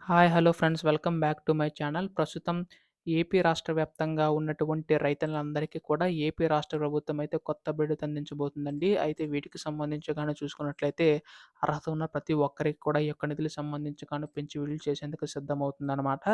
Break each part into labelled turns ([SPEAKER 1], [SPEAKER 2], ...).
[SPEAKER 1] hi hello friends welcome back to my channel ప్రస్తుతం AP రాష్ట్ర వ్యాప్తంగా ఉన్నటువంటి రైతులందరికీ కూడా ఏపీ రాష్ట్ర ప్రభుత్వం అయితే కొత్త బిడ్డత అందించబోతుందండి. అయితే వీటికి సంబంధించి కానీ చూసుకున్నట్లయితే అర్హత ఉన్న ప్రతి ఒక్కరికి కూడా ఈ యొక్క నిధులకు సంబంధించి కానీ పెంచి విడుదల చేసేందుకు సిద్ధమవుతుందన్నమాట.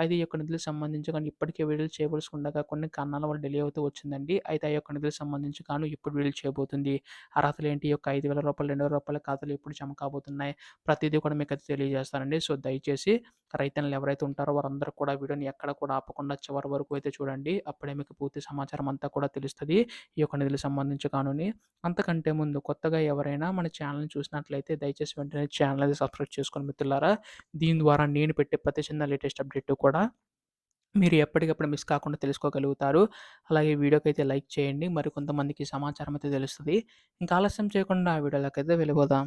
[SPEAKER 1] అయితే ఈ యొక్క నిధులకు సంబంధించి కానీ ఇప్పటికే విడుదల చేయవలసి ఉండగా కొన్ని కారణాల వల్ల డిలే అవుతూ వచ్చిందండి. అయితే ఆ యొక్క నిధులకు సంబంధించి కానీ ఇప్పుడు విడుదల చేయబోతుంది. అర్హతలు ఏంటి? ఈ యొక్క ఐదు వేల రూపాయలు రెండు వేల రూపాయల ఖాతాలు ఇప్పుడు జమ కాబోతున్నాయి? ప్రతిదీ కూడా మీకు అయితే తెలియజేస్తానండి. సో దయచేసి రైతులు ఎవరైతే ఉంటారో వారందరూ కూడా వీడియోని ఎక్కడ కూడా ఆపకుండా చివరి వరకు అయితే చూడండి అప్పుడే మీకు పూర్తి సమాచారం అంతా కూడా తెలుస్తుంది. ఈ యొక్క నిధులకు సంబంధించి కానుని అంతకంటే ముందు కొత్తగా ఎవరైనా మన ఛానల్ని చూసినట్లయితే దయచేసి వెంటనే ఛానల్ అయితే సబ్స్క్రైబ్ చేసుకొని మిత్రులారా దీని ద్వారా నేను పెట్టే ప్రతి చిన్న లేటెస్ట్ అప్డేట్ కూడా మీరు ఎప్పటికప్పుడు మిస్ కాకుండా తెలుసుకోగలుగుతారు. అలాగే వీడియోకి అయితే లైక్ చేయండి. మరి కొంతమందికి సమాచారం అయితే తెలుస్తుంది. ఇంకా ఆలస్యం చేయకుండా ఆ వీడియోలోకి అయితే వెళ్ళిపోదాం.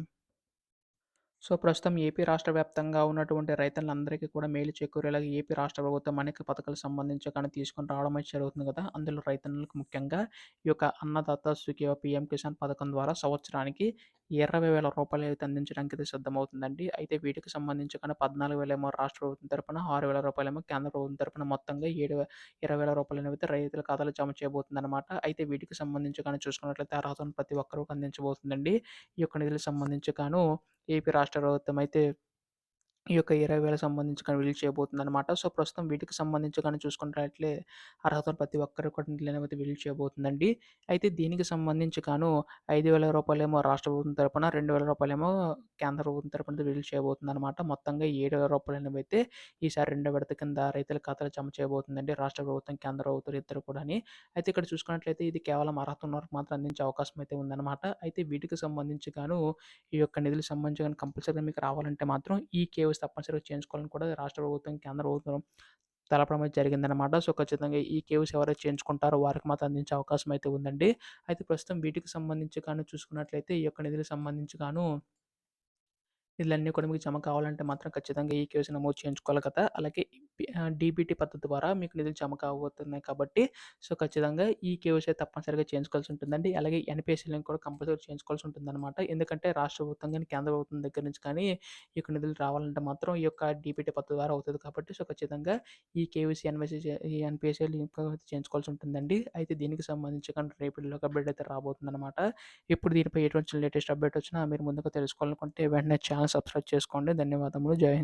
[SPEAKER 1] సో ప్రస్తుతం ఏపీ రాష్ట్ర వ్యాప్తంగా ఉన్నటువంటి రైతులందరికీ కూడా మేలు చేకూరేలాగా ఏపీ రాష్ట్ర ప్రభుత్వం అనేక పథకాలకు సంబంధించి కానీ తీసుకొని రావడం అయితే జరుగుతుంది కదా! అందులో రైతన్నులకు ముఖ్యంగా ఈ యొక్క అన్నదాత సుఖీవ పిఎం కిసాన్ పథకం ద్వారా సంవత్సరానికి ఇరవై వేల రూపాయలు అయితే అందించడానికి అయితే సిద్ధమవుతుందండి. అయితే వీటికి సంబంధించి కానీ పద్నాలుగు వేల ఏమో రాష్ట్ర ప్రభుత్వం తరపున ఆరు వేల రూపాయలేమో కేంద్ర ప్రభుత్వం తరపున మొత్తంగా ఏడు ఇరవై వేల రూపాయలు అయితే రైతుల ఖాతాలో జమ చేయబోతుంది అనమాట అయితే వీటికి సంబంధించి కానీ చూసుకున్నట్లయితే అర్హతను ప్రతి ఒక్కరికి అందించబోతుందండి. ఈ యొక్క నిధులకు సంబంధించి కాను ఏపీ రాష్ట్ర ప్రభుత్వం అయితే ఈ యొక్క ఇరవై వేలకు సంబంధించి కానీ రిలీజ్ చేయబోతుందనమాట. సో, ప్రస్తుతం వీటికి సంబంధించి కానీ చూసుకున్నట్లయితే అర్హత ప్రతి ఒక్కరికి కూడా నిధులనేవి రిలీజ్ చేయబోతుందండి. అయితే దీనికి సంబంధించి గాను రూ. 5,000 రాష్ట్ర ప్రభుత్వం తరపున, రెండు వేల రూపాయలేమో కేంద్ర ప్రభుత్వం తరపున రిలీజ్ చేయబోతుందనమాట. మొత్తంగా రూ. 7,000 అయితే ఈసారి రెండో విడత కింద రైతుల ఖాతాలు జమ చేయబోతుందండి. రాష్ట్ర ప్రభుత్వం, కేంద్ర ప్రభుత్వం ఇద్దరు కూడాని. అయితే ఇక్కడ చూసుకున్నట్లయితే ఇది కేవలం అర్హత ఉన్నవారికి మాత్రం అందించే అవకాశం అయితే ఉందన్నమాట అయితే వీటికి సంబంధించి గాను ఈ యొక్క నిధులకు సంబంధించి కానీ కంపల్సరీగా మీకు రావాలంటే మాత్రం ఈ కేవలం కేవైసీ తప్పనిసరిగా చేయించుకోవాలని కూడా రాష్ట్ర ప్రభుత్వం, కేంద్ర ప్రభుత్వం తెలపడం అయితే జరిగిందనమాట. సో, ఖచ్చితంగా ఈ కేవ్స్ ఎవరైతే చేయించుకుంటారో వారికి మాత్రం అందించే అవకాశం అయితే ఉందండి. అయితే ప్రస్తుతం వీటికి సంబంధించి కానీ చూసుకున్నట్లయితే ఈ యొక్క నిధులకు సంబంధించి గాను ఇళ్ళన్నీ కూడా మీకు జమ కావాలంటే మాత్రం ఖచ్చితంగా ఈ కేవైసీ నమోదు చేయించుకోవాలి కదా! అలాగే డీబీటీ పద్ధతి ద్వారా మీకు నిధులు జమ కాబోతున్నాయి కాబట్టి సో, ఖచ్చితంగా ఈ కేవైసీ తప్పనిసరిగా చేయించుకోవాల్సి ఉంటుందండి. అలాగే ఎన్పిఎస్సీ లింక్ కూడా కంపల్సరీ చేయించుకోవాల్సి ఉంటుందన్నమాట. ఎందుకంటే రాష్ట్ర ప్రభుత్వం కానీ కేంద్ర ప్రభుత్వం దగ్గర నుంచి కానీ ఈ యొక్క నిధులు రావాలంటే మాత్రం ఈ యొక్క డీబీటీ పద్ధతి ద్వారా అవుతుంది కాబట్టి సో, ఖచ్చితంగా ఈ కేవైసీ, ఎన్‌వైసీ ఎన్పిఎస్సీ లింక్ చేయించుకోవాల్సి ఉంటుందండి. అయితే దీనికి సంబంధించి కానీ రేపటిలో అప్డేట్ అయితే రాబోతుందన్నమాట. ఇప్పుడు దీనిపై ఎటువంటి లేటెస్ట్ అప్డేట్ వచ్చినా మీరు ముందుగా తెలుసుకోవాలనుకుంటే వెంటనే ఛానల్ సబ్స్క్రైబ్ చేసుకోండి. ధన్యవాదములు. జై హింద్.